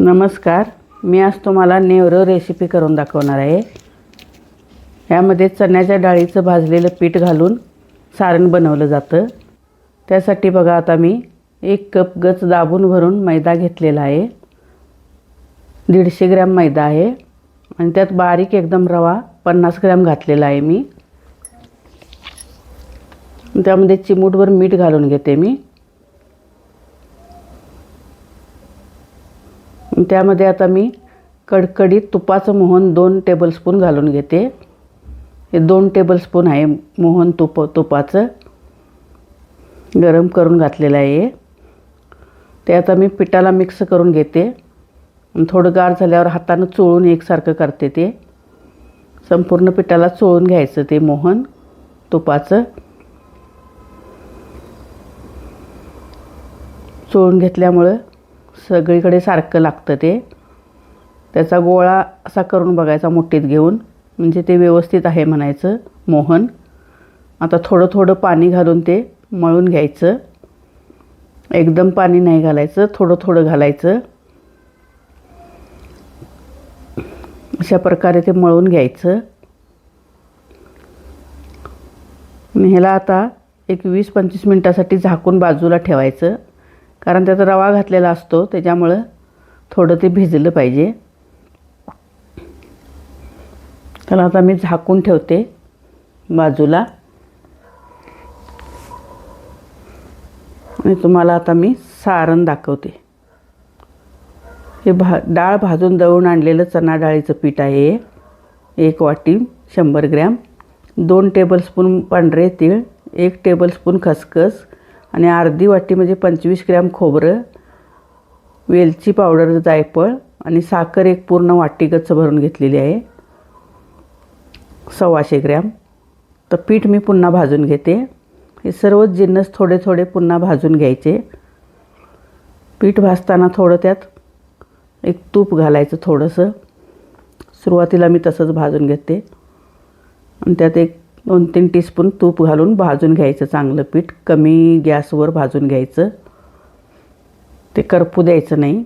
नमस्कार. मी आज तुम्हाला नेवरं रेसिपी करून दाखवणार आहे. यामध्ये चण्याच्या डाळीचं भाजलेलं पीठ घालून सारण बनवलं जातं. त्यासाठी बघा आता मी एक कप गच दाबून भरून मैदा घेतलेला आहे. दीडशे ग्रॅम मैदा आहे. आणि त्यात बारीक एकदम रवा पन्नास ग्रॅम घातलेला आहे मी. त्यामध्ये चिमूटभर मीठ घालून घेते मी. त्यामध्ये आता मी कडकडीत तुपाचं मोहन दोन टेबलस्पून घालून घेते. हे दोन टेबलस्पून आहे मोहन तुप तुपाचं. गरम करून घातलेलं आहे ते आता मी पिठाला मिक्स करून घेते. थोडं गार झाल्यावर हातानं चोळून एकसारखं करते ते. संपूर्ण पिठाला चोळून घ्यायचं ते मोहन तुपाचं. चोळून घेतल्यामुळं सगळीकडे सारखं लागतं ते. त्याचा गोळा असा करून बघायचा मुठीत घेऊन. म्हणजे ते व्यवस्थित आहे म्हणायचं मोहन. आता थोडं थोडं पाणी घालून ते मळून घ्यायचं. एकदम पाणी नाही घालायचं थोडं थोडं घालायचं. अशा प्रकारे ते मळून घ्यायचं. ह्याला आता एक वीस पंचवीस मिनटासाठी झाकून बाजूला ठेवायचं. कारण त्याचा रवा घातलेला असतो त्याच्यामुळं थोडं ते भिजलं पाहिजे. त्याला आता मी झाकून ठेवते बाजूला. आणि तुम्हाला आता मी सारण दाखवते. हे भा डाळ भाजून दळून आणलेलं चणा डाळीचं पीठ आहे. एक वाटी शंभर ग्रॅम. दोन टेबलस्पून पांढरे तीळ एक टेबलस्पून खसखस आणि अर्धी वाटी म्हणजे पंचवीस ग्रॅम खोबरं वेलची पावडर जायफळ आणि साखर एक पूर्ण वाटी गच्च भरून घेतलेली आहे. सव्वाशे ग्रॅम. तर पीठ मी पुन्हा भाजून घेते. हे सर्व जिन्नस थोडे थोडे पुन्हा भाजून घ्यायचे. पीठ भाजताना थोडं त्यात एक तूप घालायचं थोडंसं. सुरुवातीला मी तसंच भाजून घेते. आणि त्यात एक दोन तीन टीस्पून तूप घालून भाजून घ्यायचं चांगलं पीठ. कमी गॅसवर भाजून घ्यायचं. ते करपू द्यायचं नाही.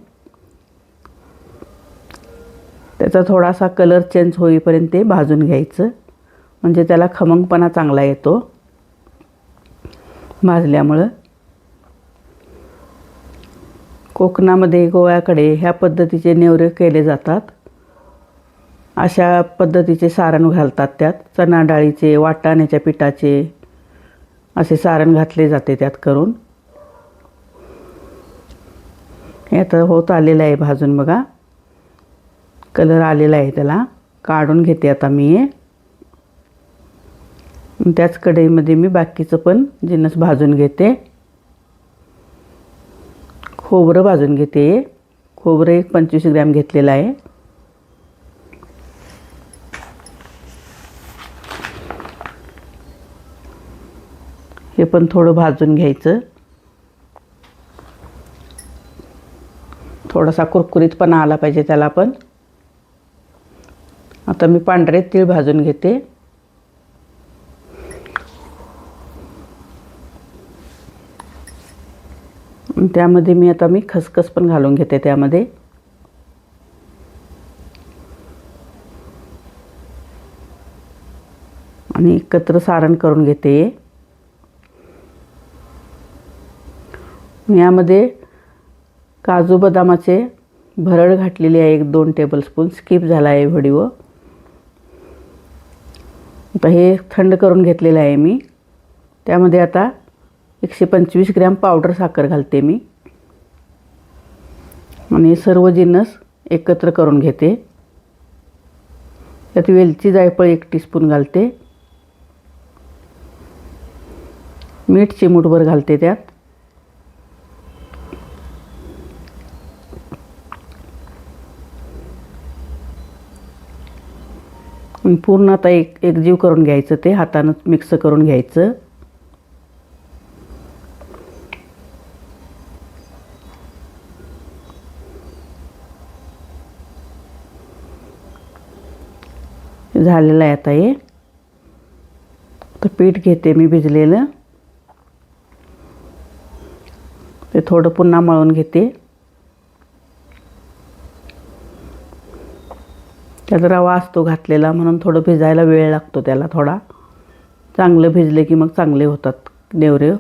त्याचा थोडासा कलर चेंज होईपर्यंत ते भाजून घ्यायचं. म्हणजे त्याला खमंगपणा चांगला येतो. भाजल्यामुळं. कोकणामध्ये गोव्याकडे ह्या पद्धतीचे नेवरे केले जातात. अशा पद्धतीचे सारण घालतात त्यात. चणा डाळीचे वाटाण्याच्या पिठाचे असे सारण घातले जाते त्यात करून. हे आता होत आलेलं आहे भाजून बघा. कलर आलेला आहे त्याला. काढून घेते आता मी हे. त्याच कढईमध्ये मी बाकीचं पण जिन्नस भाजून घेते. खोबरं भाजून घेते खोबरं एक पंचवीस ग्रॅम घेतलेलं आहे. हे पण थोडं भाजून घ्यायचं. थोडासा कुरकुरीतपणा आला पाहिजे त्याला पण. आता मी पांढरे तीळ भाजून घेते. त्यामध्ये मी आता मी खसखस पण घालून घेते त्यामध्ये. आणि एकत्र सारण करून घेते. यामध्ये काजू बदामाचे भरड घातलेली आहे एक दोन टेबलस्पून स्किप झाला आहे व्हिडिओ. आता हे थंड करून घेतलेलं आहे मी. त्यामध्ये आता एकशे पंचवीस ग्रॅम पावडर साखर घालते मी. आणि सर्व जिन्नस एकत्र करून घेते. त्यात वेलची जायफळ एक टीस्पून घालते. मीठ चिमूटभर घालते त्यात. पूर्ण आता एक एकजीव करून घ्यायचं ते हातानं मिक्स करून घ्यायचं. झालेलं आहे आता हे. तर पीठ घेते मी भिजलेलं. ते थोडं पुन्हा मळून घेते. त्यात रवा असतो घातलेला म्हणून थोडं भिजायला वेळ लागतो त्याला थोडा. चांगलं भिजले की मग चांगले होतात नेवरे.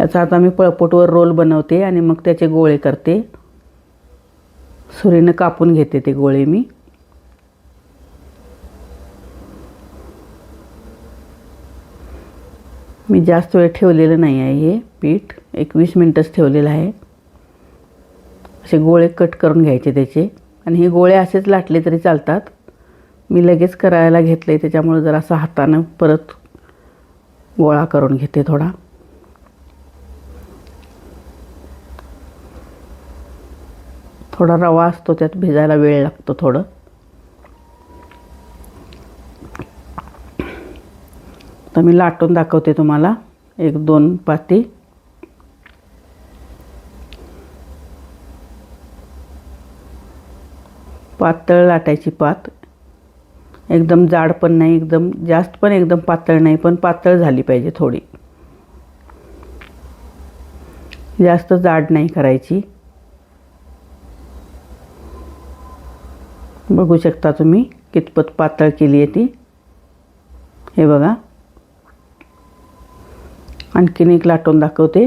याचा आता मी पळपोटवर रोल बनवते आणि मग त्याचे गोळे करते. सुरीनं कापून घेते ते गोळे मी. मी जास्त वेळ ठेवलेलं नाही आहे हे पीठ. एक वीस मिनटंच ठेवलेलं आहे. असे गोळे कट करून घ्यायचे त्याचे. आणि हे गोळे असेच लाटले तरी चालतात. मी लगेच करायला घेतले त्याच्यामुळे जरा असं हातानं परत गोळा करून घेते थोडा. थोडा रवा असतो त्यात भिजायला वेळ लागतो थोडं. तर मी लाटून दाखवते तुम्हाला. एक दोन पाती. पातळ लाटायची पात. एकदम जाड पण नाही एकदम जास्त पण एकदम पातळ नाही पण पातळ झाली पाहिजे थोडी. जास्त जाड नाही करायची. बघू शकता तुम्ही कितपत पातळ केली आहे ती. हे बघा. आणखीन एक लाटून दाखवते.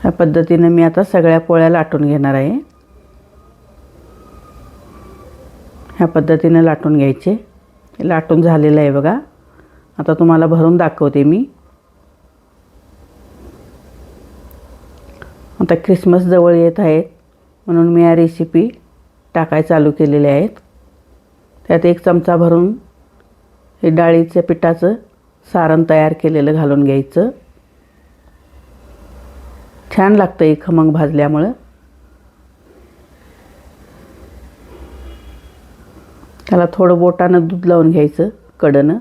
ह्या पद्धतीने मी आता सगळ्या पोळ्या लाटून घेणार आहे. ह्या पद्धतीने लाटून घ्यायचे. लाटून झालेलं आहे बघा. आता तुम्हाला भरून दाखवते मी. आता क्रिसमस जवळ येत आहेत म्हणून मी या रेसिपी टाकाय चालू केलेल्या आहेत. त्यात एक चमचा भरून हे डाळीच्या पिठाचं सारण तयार केलेलं घालून घ्यायचं. छान लागतं हे खमंग भाजल्यामुळं. त्याला थोडं बोटानं दूध लावून घ्यायचं कडनं.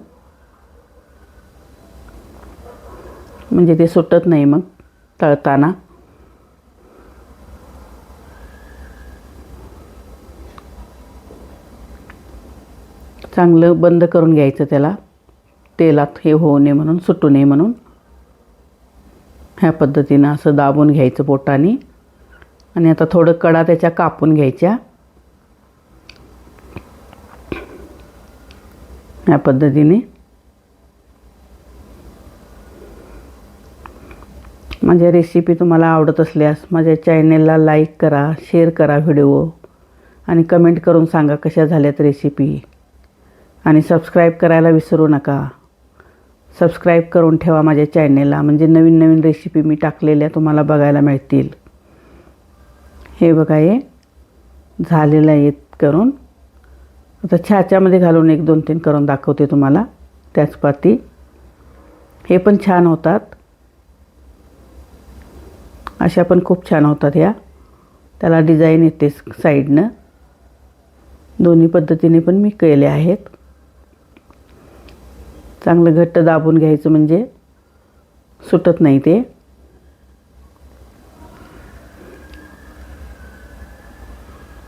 म्हणजे ते सुटत नाही मग तळताना. चांगलं बंद करून घ्यायचं त्याला. तेलात हे होऊ नये म्हणून सुटू नये म्हणून. ह्या पद्धतीनं असं दाबून घ्यायचं बोटाने आणि आता थोडं कडा त्याच्या कापून घ्यायच्या. ह्या पद्धतीने. माझ्या रेसिपी तुम्हाला आवडत असल्यास माझ्या चॅनेलला लाईक करा शेअर करा व्हिडिओ आणि कमेंट करून सांगा कशा झाल्यात रेसिपी आणि सबस्क्राईब करायला विसरू नका. सबस्क्राईब करून ठेवा माझ्या चॅनेलला म्हणजे नवीन नवीन रेसिपी मी टाकलेल्या तुम्हाला बघायला मिळतील. हे बघा हे झालेलं आहे करून. आता छाच्यामध्ये घालून एक दोन तीन करून दाखवते तुम्हाला. त्याच पाती. हे पण छान होतात. अशा पण खूप छान होतात ह्या त्याला डिझाईन येते साईडनं दोन्ही पद्धतीने पण मी केले आहेत. चांगलं घट्ट दाबून घ्यायचं म्हणजे सुटत नाही ते.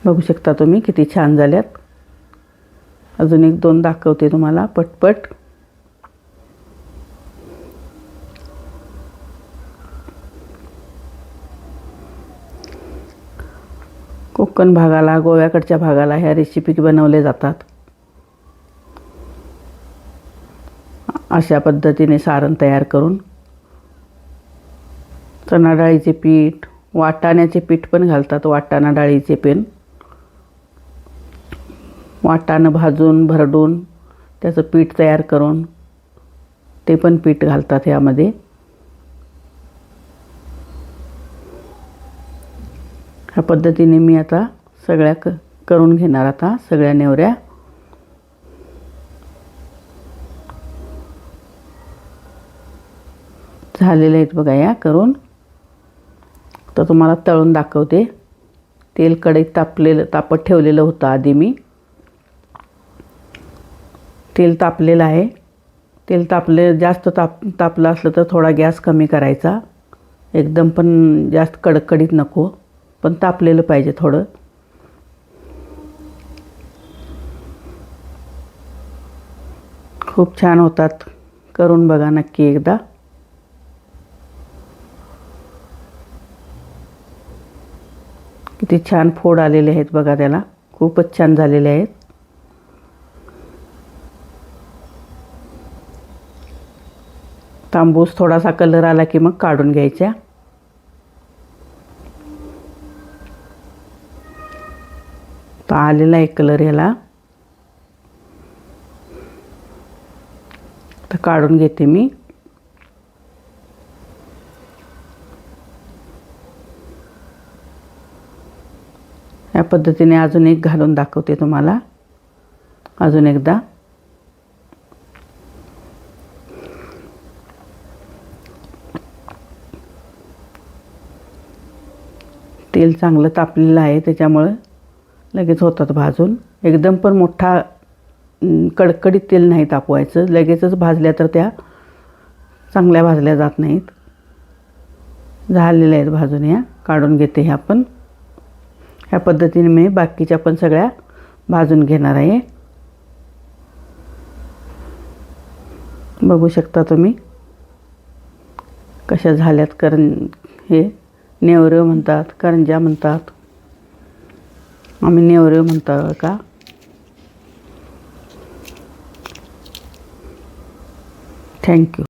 बघू शकता तुम्ही किती छान झाल्यात. अजून एक दोन दाखवते तुम्हाला पटपट. कोकण भागाला गोव्याकडच्या भागाला ह्या रेसिपी बनवले जातात. अशा पद्धतीने सारण तयार करून चणा डाळीचे पीठ वाटाण्याचे पीठ पण घालतात वाटाणा डाळीचे पेन. वाटाणं भाजून भरडून त्याचं पीठ तयार करून ते पण पीठ घालतात यामध्ये. ह्या पद्धतीने मी आता सगळ्या क करून घेणार आता सगळ्या नेवऱ्या. झालेलं आहेत बघा या करून. तर तुम्हाला तळून दाखवते. तेल कढईत तापलेलं तापत ठेवलेलं होतं आधी मी. तेल तापलेलं आहे. तेल तापले जास्त ताप तापलं असलं तर थोडा गॅस कमी करायचा. एकदम पण जास्त कडकडीत नको पण तापलेलं पाहिजे थोडं. खूप छान होतात. करून बघा नक्की एकदा. किती छान फोड आलेले आहेत बघा त्याला. खूपच छान झालेले आहेत. तांबूस थोडासा कलर आला की मग काढून घ्यायच्या. तर आलेला आहे कलर याला तर काढून घेते मी. या पद्धतीने अजून एक घालून दाखवते तुम्हाला. अजून एकदा. तेल चांगलं तापलेलं आहे त्याच्यामुळं लगेच होतात भाजून. एकदम पण मोठा कडकडीत तेल नाही तापवायचं. लगेचच भाजल्या तर त्या चांगल्या भाजल्या जात नाहीत. झालेल्या आहेत भाजून ह्या काढून घेते ह्या आपण ह्या पद्धतीने मी बाकीच्या पण सगळ्या भाजून घेणार आहे. बघू शकता तुम्ही कशा झाल्यात करं हे नेवरं म्हणतात करंजा म्हणतात. आम्ही नेवरं म्हणतो का? थँक्यू